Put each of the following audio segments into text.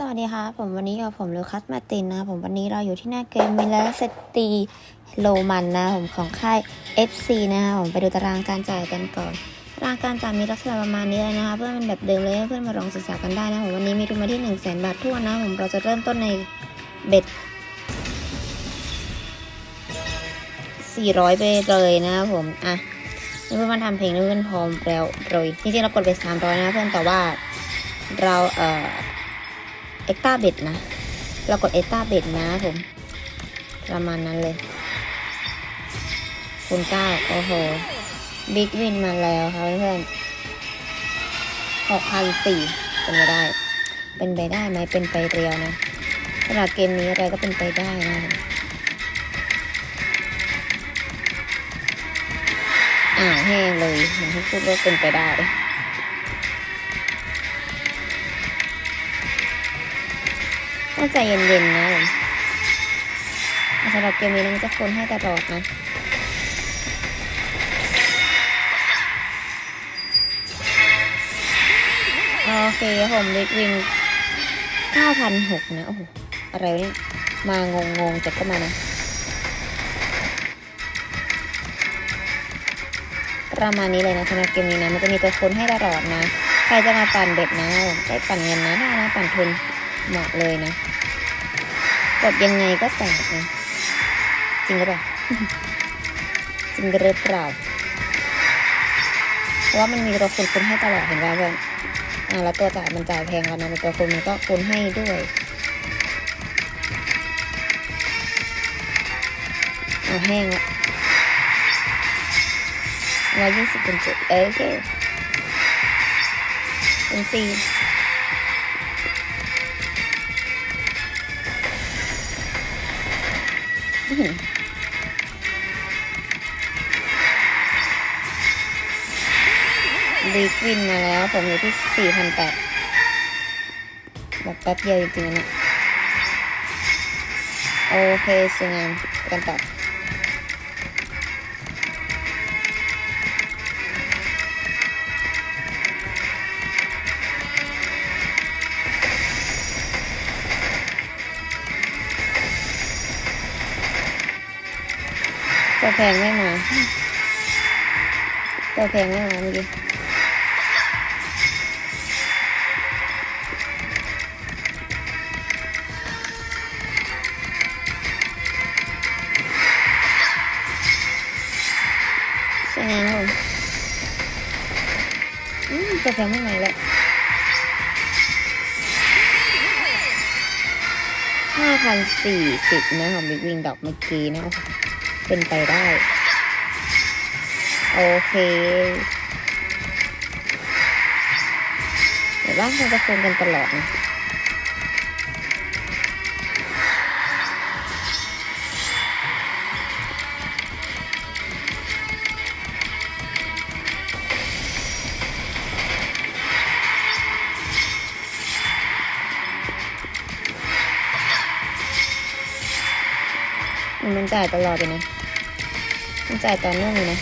สวัสดีค่ะผมวันนี้กับผมลูคัสมาตินนะผมวันนี้เราอยู่ที่หน้าเกมมิลเลสตีโลมันนะผมของค่าย FC นะคะผมไปดูตารางการจ่ายกันก่อนตารางการจ่ายมีลักษณะประมาณนี้เลยนะคะ เพื่อนมันแบบเดิมเลยเพื่อนมาลองศึกษากันได้นะผมวันนี้มีทุนมาที่1 0 0 0 0แบาททั่วนะผมเราจะเริ่มต้นในเบ็ด400 ไปเลยนะผมอะเพื่อนมาทำเพลงเพื่อนพร้อมแล้วโรยจริงๆเรากดไป300นะเพื่อนแต่ว่าเราเอ่อ เอ็กต้าเบ็ดนะ เรากดเอ็กต้าเบ็ดนะผม ประมาณนั้นเลยคุณเก้าโอ้โห บิ๊กวินมาแล้วครับเพื่อนหกพันสี่เป็นไปได้ เป็นไปได้ไหมเป็นไปเรียวนะสำหรับเกมนี้อะไรก็เป็นไปได้นะอ่าวแห้งเลยเหมือนที่พูดว่าเป็นไปได้ ต้องใจเย็นๆนะผมสำหรับเกมนี้มันจะคนให้ตลอดนะโอเคผมเล็กวิน9,006นะ โอ้โห อะไรเนี่ย มางงงๆแต่ก็มานะ ประมาณนี้เลยนะสำหรับเกมนี้นะ มันจะมีตัวคนให้ตลอดนะ ใครจะมาปั่นเบ็ดนะ ได้ปั่นเงินนะได้นะปั่นทุน เหมาะเลยนะ กดยังไงก็แตกนะ จริงหรือเปล่า จริงหรือเปล่า เพราะว่ามันมีตัวคูณคูณให้ตลอดเห็นป่ะเพื่อนอ่าแล้วตัวจ่ายมันจ่ายแพงแล้วนะแต่ตัวคูณมันก็คูณให้ด้วยอ่าแห้งละร้อยยี่สิบเป็นจุดเอ้ยโอเคเป็นสี่ ลีกวินมาแล้ว ผมอยู่ที่สี่พันแปดแบบแป๊บเดียวจริงๆนะเนี่ยโอเคสวยงามกันต่อ ตัวแพงไม่มา ตัวแพงไม่มาเมื่อกี้สวยงามผมอืมตัวแพงไม่มาแล้วห้าพันสี่สิบนะของบิ๊กวิงดอกเมื่อกี้นะ เป็นไปได้ โอเคเดี๋ยวว่าเราจะคุยกันตลอดนะมันจ่ายตลอดเลยนะ มันจ่ายต่อนื่งนะ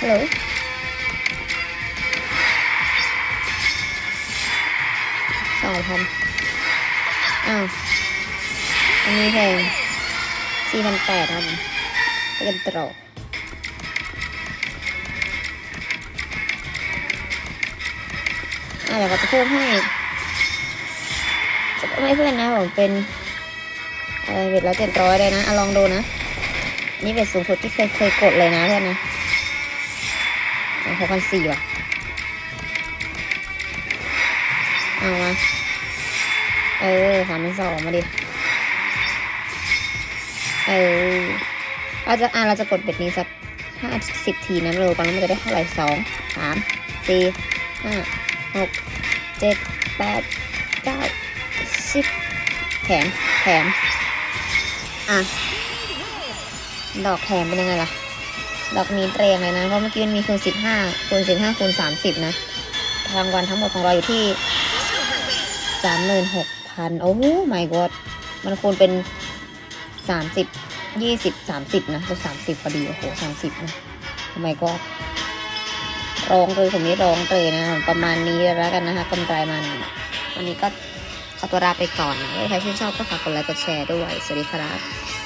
ฮัลโหลสองพันอ้าว อันนี้แพงสี่พันแปดครับผมไปกันต่ออะเดี๋ยวเราจะเพิ่มให้ ไม่เพื่อนนะผมเป็นเออเบ็ดละเจ็ดร้อยเลยนะอะลองดูนะ นี่เบ็ดสูงสุดที่เคยเคยกดเลยนะเพื่อนนะหกพันสี่ว่ะ เอามา เออสามพันสองมาดิ เออเราจะอ่าเราจะกดเบ็ดนี้สักห้าสิบทีนะไม่รู้ก่อนมันจะได้เท่าไหร่สองสามสี่ห้าหกเจ็ดแปดเก้า สิบแถมแถมอะ ดอกแถมเป็นยังไงล่ะ ดอกนี้เตรงเลยนะ เพราะเมื่อกี้มันมีคูณสิบห้าคูณสิบห้าคูณสามสิบนะรางวัลทั้งหมดของเราอยู่ที่สามหมื่นหกพันโอ้ไม่กดมันคูณเป็นสามสิบยี่สิบสามสิบนะก็สามสิบพอดี โอ้โหสามสิบนะไมก็ร้องเลยผมนี่ร้องเลยนะ ประมาณนี้แล้วกันนะคะกำไรมันวันนี้ก็ ขอตัวลาไปก่อนนะใครชื่นชอบก็ฝากกดไลค์กดแชร์ด้วย สวัสดีครับ